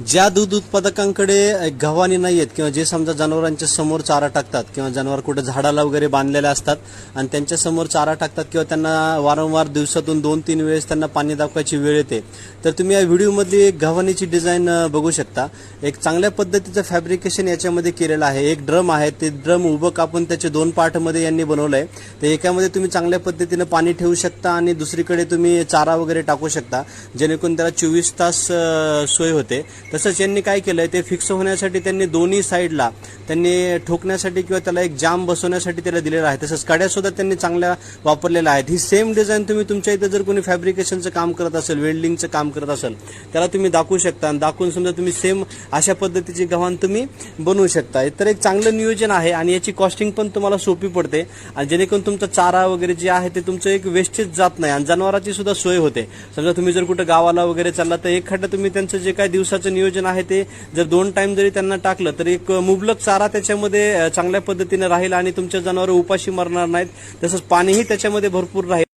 ज्या दूध उत्पादकांकडे गव्हाणी नाही आहेत किंवा जे समजा जनावरांच्या समोर चारा टाकतात किंवा जनावर कुठे झाडाला वगैरे बांधलेले असतात आणि त्यांच्यासमोर चारा टाकतात किंवा त्यांना वारंवार दिवसातून दोन तीन वेळेस त्यांना पाणी दाखवायची वेळ येते तर तुम्ही या व्हिडिओमधली एक गव्हाणीची डिझाईन बघू शकता. एक चांगल्या पद्धतीचं फॅब्रिकेशन याच्यामध्ये केलेलं आहे. एक ड्रम आहे ते ड्रम उभं कापून त्याचे दोन पार्टमध्ये यांनी बनवलं आहे तर एकामध्ये तुम्ही चांगल्या पद्धतीनं पाणी ठेवू शकता आणि दुसरीकडे तुम्ही चारा वगैरे टाकू शकता जेणेकरून त्याला चोवीस तास सोय होते. तसंच यांनी काय केलंय ते फिक्स होण्यासाठी त्यांनी दोन्ही साईडला त्यांनी ठोकण्यासाठी किंवा त्याला एक जाम बसवण्यासाठी त्याला दिलेला आहे. तसंच कड्या सुद्धा त्यांनी चांगल्या वापरलेल्या आहेत. ही सेम डिझाईन तुम्ही तुमच्या इथं जर कोणी फॅब्रिकेशनचं काम करत असेल वेल्डिंगचं काम करत असेल त्याला तुम्ही दाखवू शकता. आणि दाखवून समजा तुम्ही सेम अशा पद्धतीची गव्हाण तुम्ही बनवू शकता. तर एक चांगलं नियोजन आहे आणि याची कॉस्टिंग पण तुम्हाला सोपी पडते. आणि जेणेकरून तुमचा चारा वगैरे जे आहे ते तुमचं एक वेस्टेज जात नाही आणि जनावराची सुद्धा सोय होते. समजा तुम्ही जर कुठं गावाला वगैरे चालला तर एखादं तुम्ही त्यांचं जे काय दिवसाचं नियोजन आहे ते. जर दोन टाइम जरी त्यांना टाकलं तर एक मुबलक चारा त्याच्यामध्ये चांगल्या पद्धतीने राहील आणि तुमच्या जनावर उपाशी मरणार नाहीत. तसंच पाणीही त्याच्यामध्ये भरपूर राहील.